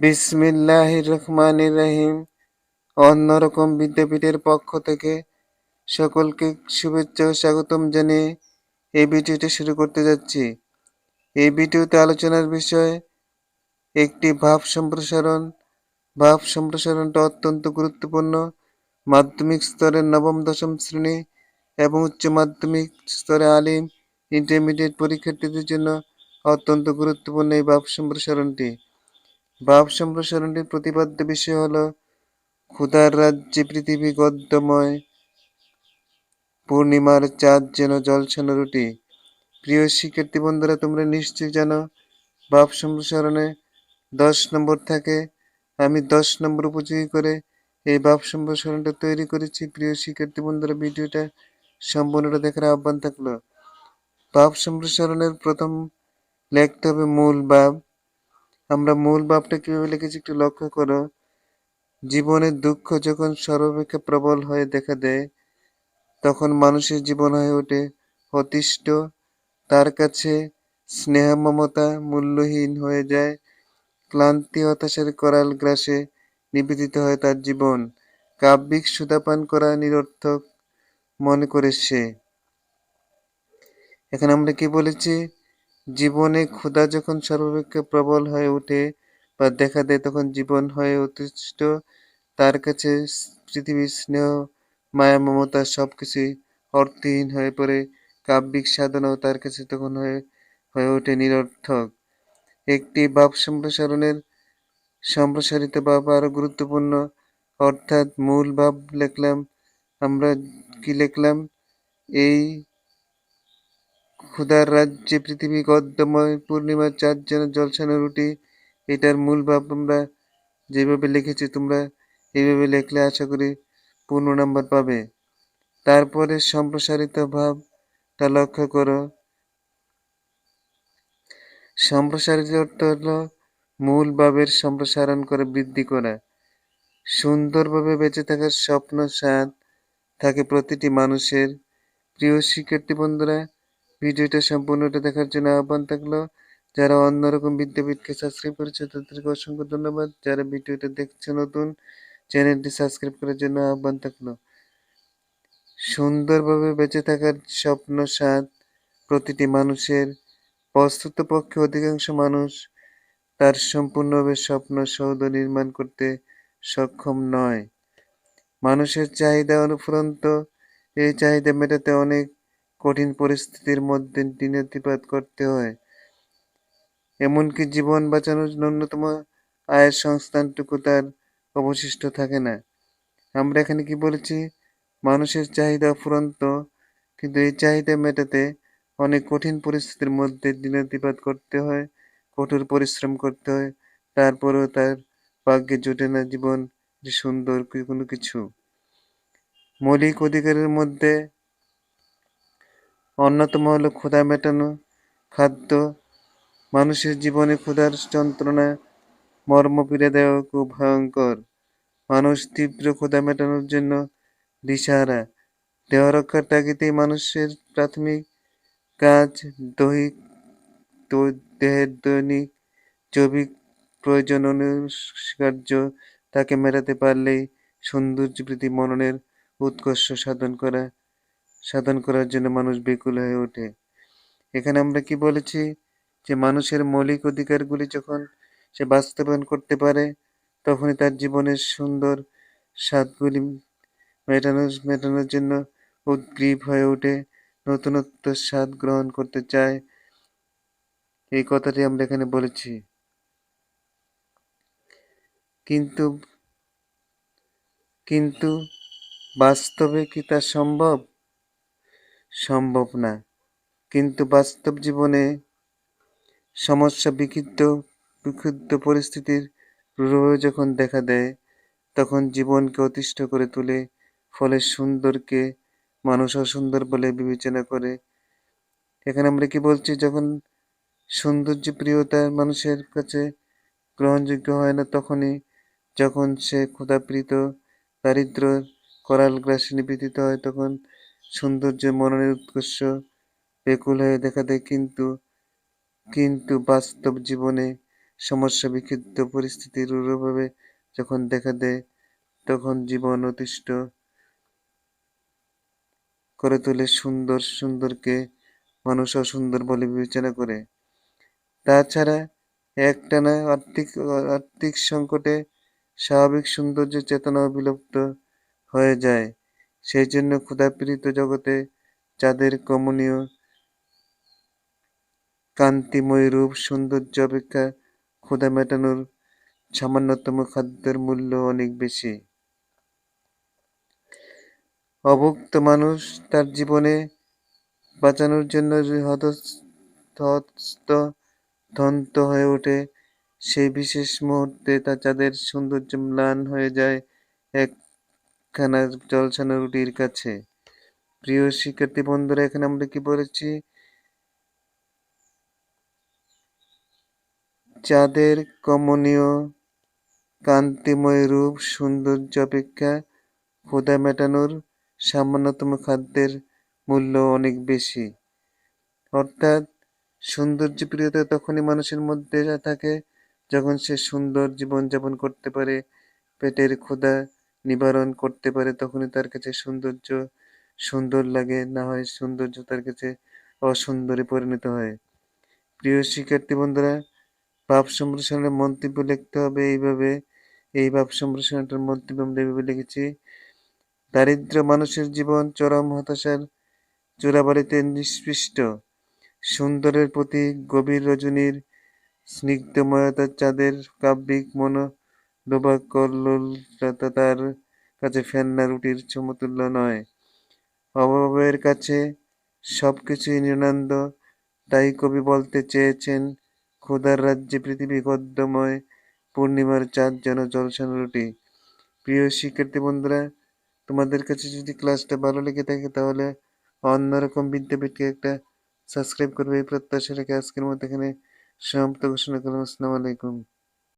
বিসমিল্লাহ রহমান রহিম। অন্যরকম বিদ্যাপীঠের পক্ষ থেকে সকলকে শুভেচ্ছা ও স্বাগতম জানিয়ে এই ভিডিওটি শুরু করতে যাচ্ছি। এই ভিডিওতে আলোচনার বিষয় একটি ভাব সম্প্রসারণ। ভাব সম্প্রসারণটা অত্যন্ত গুরুত্বপূর্ণ। মাধ্যমিক স্তরের নবম, দশম শ্রেণি এবং উচ্চ মাধ্যমিক স্তরে আলিম, ইন্টারমিডিয়েট পরীক্ষার্থীদের জন্য অত্যন্ত গুরুত্বপূর্ণ এই ভাব সম্প্রসারণটি। ভাব সম্প্রসারণটির প্রতিপাদ্য বিষয় হল ক্ষুধার রাজ্যে পৃথিবী গদ্যময়, পূর্ণিমার চাঁদ যেন জলছানো রুটি। প্রিয় শিক্ষার্থী বন্ধুরা, তোমরা নিশ্চয়ই জানো ভাব সম্প্রসারণে দশ নম্বর থাকে। আমি দশ নম্বর উপযোগী করে এই ভাব সম্প্রসারণটা তৈরি করেছি। প্রিয় শিক্ষার্থী বন্ধুরা, ভিডিওটা সম্পূর্ণটা দেখার আহ্বান থাকল। ভাব সম্প্রসারণের প্রথম লিখতে হবে মূল ভাব আমরা মূল ভাবটা কীভাবে লিখেছি একটু লক্ষ্য করো। জীবনের দুঃখ যখন সর্বাপেক্ষা প্রবল হয়ে দেখা দেয়, তখন মানুষের জীবন হয়ে ওঠে অতিষ্ঠ, তার কাছে স্নেহ মমতা মূল্যহীন হয়ে যায়, ক্লান্তি হতাশার করাল গ্রাসে নিবেদিত হয় তার জীবন। কাব্যিক সুদাপান করা নিরর্থক মনে করে সে। এখানে আমরা কি বলেছি? জীবনে ক্ষুধা যখন সর্বাপেক্ষা প্রবল হয়ে ওঠে বা দেখা দেয় তখন জীবন হয়ে অতিষ্ঠ, তার কাছে পৃথিবীর স্নেহ, মায়া, মমতা সবকিছুই অর্থহীন হয়ে পড়ে। কাব্যিক সাধনাও তার কাছে তখন হয়ে হয়ে ওঠে নিরর্থক। একটি ভাব সম্প্রসারণের সম্প্রসারিত ভাব আরও গুরুত্বপূর্ণ। অর্থাৎ মূল ভাব লিখলাম, আমরা কি লিখলাম? এই ক্ষুধার রাজ্যে পৃথিবী গদ্যময়, পূর্ণিমার চাঁদ যেন জলছানো রুটি, এটার মূল ভাব আমরা যেভাবে লিখেছি তোমরা এইভাবে লিখলে আশা করি পূর্ণ নাম্বার পাবে। তারপরে সম্প্রসারিত ভাবটা লক্ষ্য করো। সম্প্রসারিত অর্থ হলো মূল ভাবের সম্প্রসারণ করে বৃদ্ধি করা। সুন্দরভাবে বেঁচে থাকার স্বপ্ন, স্বাদ থাকে প্রতিটি মানুষের। প্রিয় শিক্ষার্থী বন্ধুরা ভিডিওটা সম্পূর্ণটা দেখার জন্য আহ্বান থাকল। যারা অন্যরকম বিদ্যাপীঠকে সাবস্ক্রাইব করেছে, তাদেরকে অসংখ্য ধন্যবাদ। যারা ভিডিওটা দেখছে নতুন, চ্যানেলটি সাবস্ক্রাইব করার জন্য আহ্বান থাকল। সুন্দরভাবে বেঁচে থাকার স্বপ্ন স্বাদ প্রতিটি মানুষের। বস্তুত পক্ষে অধিকাংশ মানুষ তার সম্পূর্ণভাবে স্বপ্ন সৌধ নির্মাণ করতে সক্ষম নয়। মানুষের চাহিদা অনুফুরন্ত। এই চাহিদা মেটাতে অনেক কঠিন পরিস্থিতির মধ্যে দিনাতিপাত করতে হয়। এমনকি জীবন বাঁচানোর ন্যূনতম আয়ের সংস্থানটুকু তার অবশিষ্ট থাকে না। আমরা এখানে কি বলেছি? মানুষের চাহিদা ফুরন্ত কিন্তু এই চাহিদা মেটাতে অনেক কঠিন পরিস্থিতির মধ্যে দিনাতিপাত করতে হয়, কঠোর পরিশ্রম করতে হয়, তারপরেও তার ভাগ্যে জোটে না জীবন যে সুন্দর কোনো কিছু। মৌলিক অধিকারের মধ্যে অন্যতম হলো ক্ষুধা মেটানো খাদ্য। মানুষের জীবনে ক্ষুধার যন্ত্রণা মর্ম পীড়াদায়ক ও ভয়ঙ্কর। মানুষ তীব্র ক্ষুধা মেটানোর জন্য দিশাহারা। দেহ রক্ষার তাগিদেই মানুষের প্রাথমিক কাজ দৈহিক দেহের দৈনিক জৈবিক প্রয়োজন অনুষ্কার্য তাকে মেটাতে পারলেই সৌন্দর্য বৃদ্ধি মননের উৎকর্ষ সাধন করা সাধন করার জন্য মানুষ বেকুল হয়ে ওঠে। এখানে আমরা কি বলেছি? যে মানুষের মৌলিক অধিকারগুলি যখন সে বাস্তবায়ন করতে পারে, তখনই তার জীবনের সুন্দর স্বাদগুলি মেটানোর মেটানোর জন্য উদ্গ্রীব হয়ে ওঠে নতুনত্ব স্বাদ গ্রহণ করতে চায়। এই কথাটি আমরা এখানে বলেছি। কিন্তু কিন্তু বাস্তবে কি তা সম্ভব? সম্ভব না। কিন্তু বাস্তব জীবনে সমস্যা বিক্ষিপ্ত, বিক্ষুব্ধ পরিস্থিতির প্রভাবে যখন দেখা দেয়, তখন জীবনকে অতিষ্ঠ করে তোলে, ফলে সুন্দরকে মানুষ অসুন্দর বলে বিবেচনা করে। এখানে আমরা কি বলছি? যখন সৌন্দর্য প্রিয়তা মানুষের কাছে গ্রহণযোগ্য হয় না, তখনই যখন সে ক্ষুধাপ্রীত দারিদ্র করাল গ্রাসে নিবেদিত হয়, তখন সৌন্দর্য মননের উৎকর্ষ বেকুল হয়ে দেখা দেয়। কিন্তু কিন্তু বাস্তব জীবনে সমস্যা বিক্ষিপ্ত পরিস্থিতির রূঢ়ভাবে যখন দেখা দেয়, তখন জীবন অতিষ্ঠ করে তোলে সুন্দর সুন্দরকে। মানুষ অসুন্দর বলে বিবেচনা করে। তাছাড়া একটানা আর্থিক আর্থিক সংকটে স্বাভাবিক সৌন্দর্য, চেতনা বিলুপ্ত হয়ে যায়। সেই জন্য ক্ষুধাপীড়িত জগতে যাদের কমনীয় কান্তিময় রূপ সৌন্দর্য অপেক্ষা ক্ষুধা মেটানোর সামান্যতম খাদ্যের মূল্য অনেক বেশি। অভুক্ত মানুষ তার জীবনে বাঁচানোর জন্য ধন্ত হয়ে ওঠে, সেই বিশেষ মুহূর্তে তা যাদের সৌন্দর্য ম্লান হয়ে যায় একখানা জলছানো রুটির কাছে। প্রিয় শিক্ষার্থী বন্ধুরা, এখানে আমরা কি বলেছি চাঁদের কমনীয় কান্তিময় রূপ, সৌন্দর্য অপেক্ষা ক্ষুধা মেটানোর সামান্যতম খাদ্যের মূল্য অনেক বেশি। অর্থাৎ সৌন্দর্য প্রিয়তা তখনই মানুষের মধ্যে থাকে যখন সে সুন্দর জীবনযাপন করতে পারে। পেটের ক্ষুধা নিবারণ করতে পারে, তখনই তার কাছে সৌন্দর্য সুন্দর লাগে, না হয় সৌন্দর্য তার কাছে অসুন্দরে পরিণত হয়। প্রিয় শিক্ষার্থী বন্ধুরা, ভাব সম্প্রসারণের মন্তব্য লিখতে হবে এইভাবে। এই ভাব সম্প্রসারণটার মন্তব্য আমরা এইভাবে লিখেছি, দারিদ্র মানুষের জীবন চরম হতাশার চূড়াবাড়িতে নিষ্পৃষ্ট। সুন্দরের প্রতি গভীর রজনীর স্নিগ্ধময়তা চাঁদের কাব্যিক মনোলোভা কল্লোলতা তার কাছে ফেন্না রুটির সমতুল্য নয়। অভাবের কাছে সবকিছুই নিরানন্দ তাই কবি বলতে চেয়েছেন ক্ষুধার রাজ্যে পৃথিবী গদ্যময়, পূর্ণিমার চাঁদ যেন জলসান রুটি। প্রিয় শিক্ষার্থী বন্ধুরা, তোমাদের কাছে যদি ক্লাসটা ভালো লেগে থাকে, তাহলে অন্যরকম বিদ্যাপীঠকে একটা সাবস্ক্রাইব করবে। এই প্রত্যাশা রেখে আজকের মতো এখানে সমাপ্ত ঘোষণা করলাম। আসসালামু আলাইকুম।